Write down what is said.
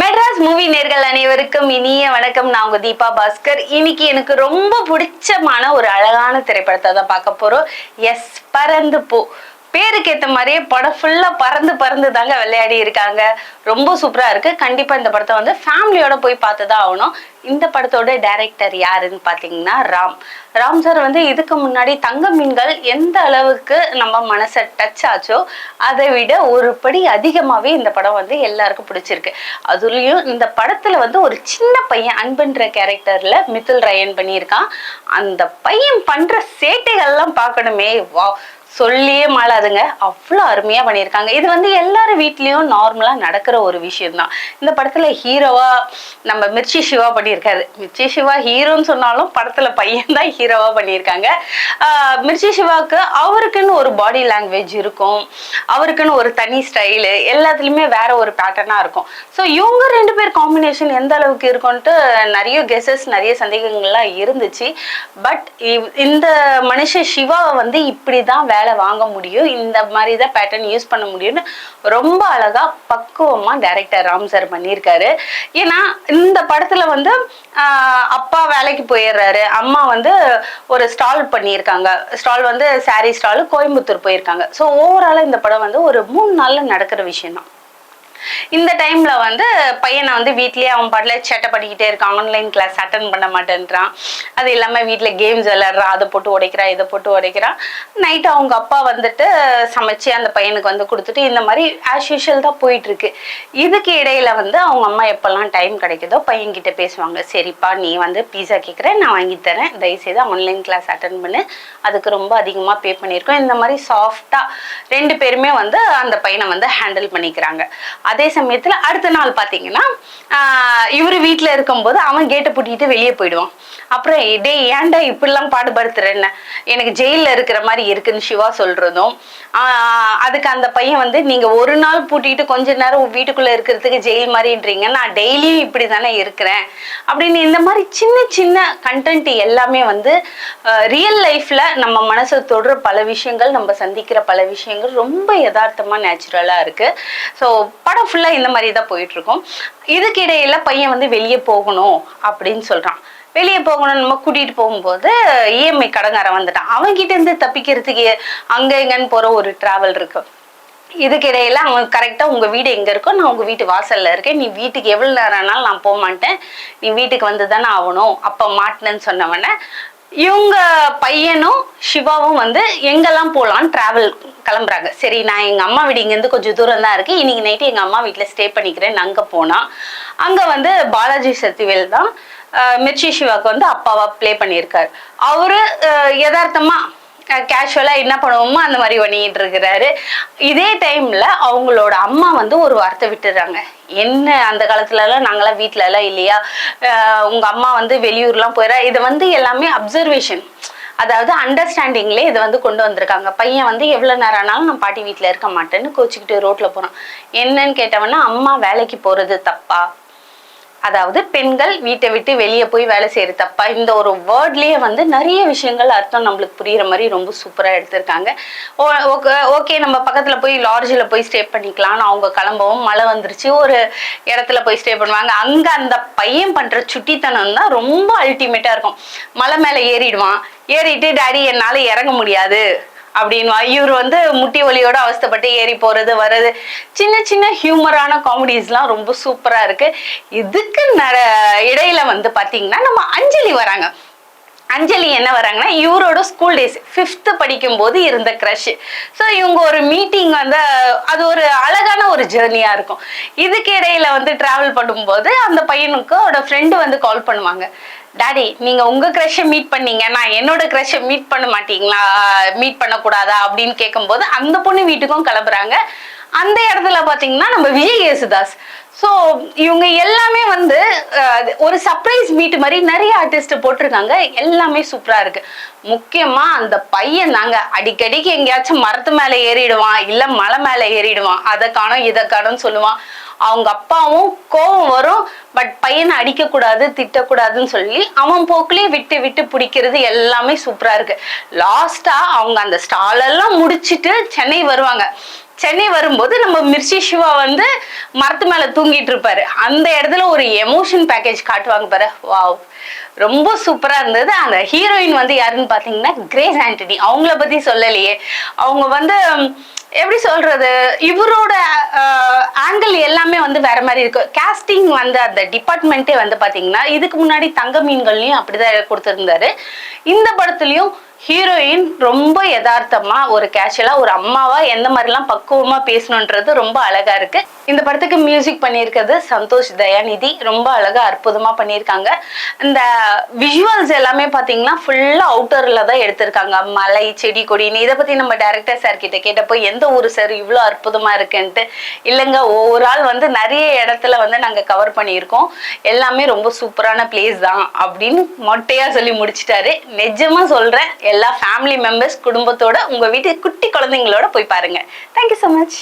Madras movie நேர்கள் அனைவருக்கும் இனிய வணக்கம். நான் உங்க தீபா பாஸ்கர். இன்னைக்கு எனக்கு ரொம்ப பிடிச்சமான ஒரு அழகான திரைப்படத்தை தான் பார்க்க போறோம். எஸ் பறந்து போ. பேருக்கு ஏத்த மாதிரியே படம் ஃபுல்லா பறந்து பறந்து தாங்க விளையாடி இருக்காங்க. ரொம்ப சூப்பரா இருக்கு. கண்டிப்பா இந்த படத்தை வந்து ஃபேமிலியோட போய் பார்த்து தான் ஆகணும். இந்த படத்தோட டைரக்டர் யாருன்னு பாத்தீங்கன்னா ராம். ராம் சார் வந்து இதுக்கு முன்னாடி தங்க மீன்கள் எந்த அளவுக்கு நம்ம மனசை டச் ஆச்சோ அதை விட ஒரு படி அதிகமாகவே இந்த படம் வந்து எல்லாருக்கும் பிடிச்சிருக்கு. அதுலேயும் இந்த படத்துல வந்து ஒரு சின்ன பையன் அன்புன்ற கேரக்டர்ல மித்துல் ரயன் பண்ணியிருக்கான். அந்த பையன் பண்ற சேட்டைகள்லாம் பார்க்கணுமே. வா சொல்லியே மாளாதுங்க. அவ்வளோ அருமையாக பண்ணியிருக்காங்க. இது வந்து எல்லார் வீட்லேயும் நார்மலாக நடக்கிற ஒரு விஷயம்தான். இந்த படத்தில் ஹீரோவாக நம்ம மிர்ச்சி சிவா பண்ணியிருக்காரு. மிர்ச்சி சிவா ஹீரோன்னு சொன்னாலும் படத்தில் பையன் தான் பண்ணியிருக்காங்க. மிர்ச்சி சிவாவுக்கு அவருக்குன்னு ஒரு பாடி லாங்குவேஜ் இருக்கும். அவருக்குன்னு ஒரு தனி ஸ்டைலு எல்லாத்துலேயுமே வேற ஒரு பேட்டர்னாக இருக்கும். ஸோ இவங்க ரெண்டு பேர் காம்பினேஷன் எந்த அளவுக்கு இருக்கும்ன்ட்டு நிறைய கெஸஸ் நிறைய சந்தேகங்கள்லாம் இருந்துச்சு. பட் இந்த மனுஷன் சிவாவை வந்து இப்படி தான் வேலை வாங்க முடியும். இந்த மாதிரி தான் பேட்டர்ன் யூஸ் பண்ண முடியும்னு ரொம்ப அழகா பக்குவமா டைரக்டர் ராம் சார் பண்ணியிருக்காரு. ஏன்னா இந்த படத்துல வந்து ஆஹ், அப்பா வேலைக்கு போயிடுறாரு. அம்மா வந்து ஒரு ஸ்டால் பண்ணியிருக்காங்க. ஸ்டால் வந்து சாரி ஸ்டால் கோயம்புத்தூர் போயிருக்காங்க. ஸோ ஓவராலாக இந்த படம் வந்து ஒரு மூணு நாள்ல நடக்கிற விஷயம் தான் இந்த டைம்ல வந்து பையனை வந்து வீட்லயே அவன் பாட்டுல சேட்டை பண்ணிக்கிட்டே இருக்கான். ஆன்லைன் கிளாஸ் அட்டன் பண்ண மாட்டேன்றான். அது இல்லாம வீட்டில் கேம்ஸ் விளையாடுறான் அதை போட்டு உடைக்கிறான் இதை போட்டு உடைக்கிறான் நைட்டு அவங்க அப்பா வந்துட்டு சமைச்சு அந்த பையனுக்கு வந்து கொடுத்துட்டு இந்த மாதிரி ஆஸ் யூஷுவல் தான் போயிட்டு இருக்கு இதுக்கு இடையில வந்து அவங்க அம்மா எப்பெல்லாம் டைம் கிடைக்குதோ பையன்கிட்ட பேசுவாங்க. சரிப்பா நீ வந்து பீஸா கேட்குற நான் வாங்கி தரேன். தயவுசெய்து ஆன்லைன் கிளாஸ் அட்டன் பண்ணு. அதுக்கு ரொம்ப அதிகமாக பே பண்ணியிருக்கோம். இந்த மாதிரி சாஃப்டாக ரெண்டு பேருமே வந்து அந்த பையனை வந்து ஹேண்டில் பண்ணிக்கிறாங்க. அதே சமயத்தில் அடுத்த நாள் பார்த்தீங்கன்னா இவரு வீட்டில் இருக்கும்போது அவன் கேட்டை பூட்டிட்டு வெளியே போயிடுவான். அப்புறம் டே ஏன்டா இப்படிலாம் பாடுபடுத்துறேன்னு எனக்கு ஜெயிலில் இருக்கிற மாதிரி இருக்குன்னு சிவா சொல்றதும் அதுக்கு அந்த பையன் வந்து நீங்க ஒரு நாள் பூட்டிட்டு கொஞ்ச நேரம் வீட்டுக்குள்ள இருக்கிறதுக்கு ஜெயில் மாதிரின்றீங்க. நான் டெய்லியும் இப்படி தானே இருக்கிறேன். அப்படின்னு இந்த மாதிரி சின்ன சின்ன கண்டென்ட் எல்லாமே வந்து ரியல் லைஃப்ல நம்ம மனசை தொடுற பல விஷயங்கள் நம்ம சந்திக்கிற பல விஷயங்கள் ரொம்ப யதார்த்தமா நேச்சுரலா இருக்கு. ஸோ படம் ஃபுல்லாக இந்த மாதிரி தான் போயிட்டு இருக்கும் பையன் வந்து வெளியே போகணும் அப்படின்னு சொல்றான். வெளியே போகணும் நம்ம கூட்டிட்டு போகும்போது இஎம்ஐ கடங்காரன் வந்துட்டான். அவன்கிட்ட இருந்து தப்பிக்கிறதுக்கு அங்க எங்கன்னு போற ஒரு டிராவல் இருக்கு. இதுக்கிடையில அவங்க அவன் கரெக்டா உங்க வீடு எங்க இருக்கோ நான் உங்க வீட்டு வாசல்ல இருக்கேன். நீ வீட்டுக்கு எவ்வளவு நேரம் ஆனாலும் நான் போக மாட்டேன். நீ வீட்டுக்கு வந்து தானே ஆகணும். அப்ப மாட்டினேன்னு சொன்னவன இவங்க பையனும் சிவாவும் வந்து எங்கெல்லாம் போகலான்னு டிராவல் கிளம்புறாங்க. சரி நான் எங்கள் அம்மா வீடு இங்கேருந்து கொஞ்சம் தூரம் தான் இருக்கு. இன்னைக்கு நைட்டு எங்கள் அம்மா வீட்டில் ஸ்டே பண்ணிக்கிறேன் அங்கே போனால் அங்கே வந்து பாலாஜி சத்திவேல் தான் மிர்ச்சி சிவாவுக்கு வந்து அப்பாவா ப்ளே பண்ணியிருக்காரு. அவரு யதார்த்தமாக கேஷுவலா என்ன பண்ணுவோமோ அந்த மாதிரி பண்ணிட்டு இருக்கிறாரு. இதே டைம்ல அவங்களோட அம்மா வந்து ஒரு வார்த்தை விட்டுறாங்க. என்ன அந்த காலத்துல எல்லாம் நாங்களாம் வீட்ல எல்லாம் இல்லையா உங்க அம்மா வந்து வெளியூர்லாம் போயிடா இது வந்து எல்லாமே அப்சர்வேஷன் அதாவது அண்டர்ஸ்டாண்டிங்லேயே இதை வந்து கொண்டு வந்திருக்காங்க. பையன் வந்து எவ்வளோ நேரம் ஆனாலும் நான் பாட்டி வீட்டில் இருக்க மாட்டேன்னு கோச்சிக்கிட்டு ரோட்டில் போகிறான் என்னன்னு கேட்டவன்னா அம்மா வேலைக்கு போகிறது தப்பா? அதாவது பெண்கள் வீட்டை விட்டு வெளியே போய் வேலை செய்யறது தப்பா இந்த ஒரு வேர்ட்லயே வந்து நிறைய விஷயங்கள் அர்த்தம் நம்மளுக்கு புரியுற மாதிரி ரொம்ப சூப்பரா எடுத்திருக்காங்க. ஓகே நம்ம பக்கத்துல போய் லாட்ஜில் போய் ஸ்டே பண்ணிக்கலாம்னு அவங்க கிளம்பவும் மழை வந்துருச்சு. ஒரு இடத்துல போய் ஸ்டே பண்ணுவாங்க. அங்க அந்த பையன் பண்ற சுட்டித்தனம் தான் ரொம்ப அல்டிமேட்டா இருக்கும். மலை மேல ஏறிடுவான். ஏறிட்டு டாடி என்னால இறங்க முடியாது. அப்படின்னு இவர் வந்து முட்டி வலியோட அவஸ்தப்பட்டு ஏறி போறது வர்றது. சின்ன சின்ன ஹியூமரான காமெடிஸ்லாம் ரொம்ப சூப்பரா இருக்கு. இதுக்கு நட இடையில வந்து பாத்தீங்கன்னா நம்ம அஞ்சலி வராங்க. அஞ்சலி என்ன வராங்கன்னா இவரோட ஸ்கூல் டேஸ் ஃபிஃப்த்து படிக்கும்போது இருந்த க்ரஷ் ஸோ இவங்க ஒரு மீட்டிங் வந்து அது ஒரு அழகான ஒரு ஜேர்னியாக இருக்கும். இதுக்கு இடையில வந்து ட்ராவல் பண்ணும்போது அந்த பையனுக்கு அவட ஃப்ரெண்டு வந்து கால் பண்ணுவாங்க. டாடி நீங்கள் உங்கள் க்ரஷை மீட் பண்ணீங்க. நான் என்னோட க்ரஷை மீட் பண்ண மாட்டீங்களா? மீட் பண்ணக்கூடாதா? அப்படின்னு கேட்கும்போது அந்த பொண்ணு வீட்டுக்கும் கிளம்புறாங்க. அந்த இடத்துல பாத்தீங்கன்னா நம்ம விஜய் யேசுதாஸ். ஸோ இவங்க எல்லாமே வந்து ஒரு சர்ப்ரைஸ் மீட் மாதிரி நிறைய ஆர்டிஸ்ட் போட்டிருக்காங்க. எல்லாமே சூப்பரா இருக்கு. முக்கியமா அந்த பையன் தாங்க. அடிக்கடிக்கு எங்கேயாச்சும் மரத்து மேல ஏறிடுவான் இல்ல மலை மேல ஏறிடுவான். அதை காணும் இதை காணும்னு சொல்லுவான். அவங்க அப்பாவும் கோவம் வரும். பட் பையனை அடிக்கக்கூடாது திட்டக்கூடாதுன்னு சொல்லி அவன் போக்குலயே விட்டு விட்டு பிடிக்கிறது எல்லாமே சூப்பரா இருக்கு. லாஸ்டா அவங்க அந்த ஸ்டால் எல்லாம் முடிச்சிட்டு சென்னை வருவாங்க. சென்னை வரும்போது நம்ம மிர்ச்சி சிவா வந்து மரத்து மேல தூங்கிட்டு இருப்பாரு. அந்த இடத்துல ஒரு எமோஷன் பேக்கேஜ் காட்டுவாங்க பாரு. வாவ் ரொம்ப சூப்பரா இருந்தது. அந்த ஹீரோயின் வந்து யாருன்னு பாத்தீங்கன்னா கிரேஸ் ஆண்டனி அவங்கள பத்தி சொல்லலையே. அவங்க வந்து எப்படி சொல்றது? இவரோட ஆங்கிள் எல்லாமே வந்து வேற மாதிரி இருக்கு. கேஸ்டிங் வந்து அந்த டிபார்ட்மெண்ட்டே வந்து பாத்தீங்கன்னா இதுக்கு முன்னாடி தங்க மீன்கள்லயும் அப்படிதான் கொடுத்திருந்தாரு. இந்த படத்துலயும் ஹீரோயின் ரொம்ப யதார்த்தமா ஒரு கேஷுவலா ஒரு அம்மாவா எந்த மாதிரிலாம் பக்குவமா பேசணுன்றது ரொம்ப அழகா இருக்கு. இந்த படத்துக்கு மியூசிக் பண்ணியிருக்கிறது சந்தோஷ் தயாநிதி. ரொம்ப அழகா அற்புதமா பண்ணியிருக்காங்க. இந்த விஷுவல்ஸ் எல்லாமே பாத்தீங்கன்னா ஃபுல்லா அவுட்டர்ல தான் எடுத்திருக்காங்க. மலை செடி கொடின்னு இதை பத்தி நம்ம டைரக்டர் சார் கிட்ட கேட்டப்போ எந்த ஊர் சார் இவ்வளோ அற்புதமா இருக்குன்ட்டு. இல்லைங்க ஒவ்வொரு ஆள் வந்து நிறைய இடத்துல வந்து நாங்க கவர் பண்ணியிருக்கோம். எல்லாமே ரொம்ப சூப்பரான பிளேஸ் தான் அப்படின்னு மொட்டையா சொல்லி முடிச்சிட்டாரு. நிஜமாக சொல்கிறேன் எல்லா ஃபேமிலி மெம்பர்ஸ் குடும்பத்தோட உங்க வீட்டு குட்டி குழந்தைங்களோட போய் பாருங்க. Thank you so much